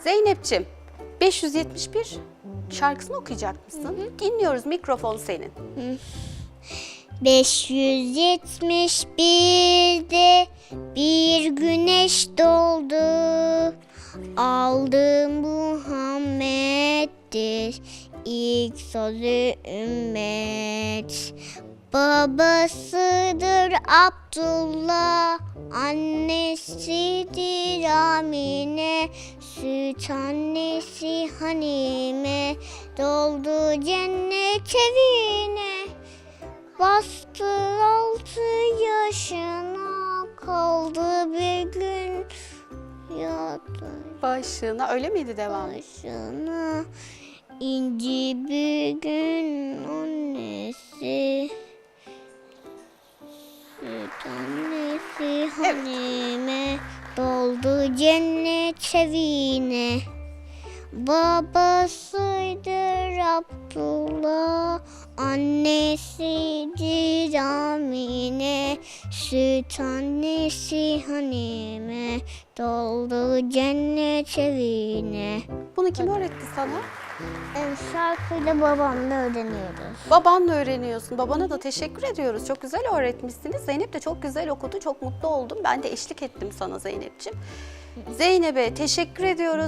Zeynep'ciğim 571 şarkısını okuyacak mısın? Dinliyoruz mikrofon senin. 571'de bir güneş doğdu. Aldım Muhammed'dir ilk sözü ümmet. Babasıdır Abdullah, annesidir Amine, süt annesi Hanime, doldu cennet evine. Bastı altı yaşına kaldı bir gün yattı Başına öyle miydi devamı? başına inci bir gün annesi süt annesi hanime doldu cennet evine Babasıdır Abdullah, annesidir Amine, süt annesi Hanime, doldu cennet evine. Bunu kim öğretti sana? En şarkıyla babamla öğreniyoruz. Babanla öğreniyorsun. Babana da teşekkür ediyoruz. Çok güzel öğretmişsiniz. Zeynep de çok güzel okudu. Çok mutlu oldum. Ben de eşlik ettim sana Zeynep'ciğim. Zeynep'e teşekkür ediyoruz.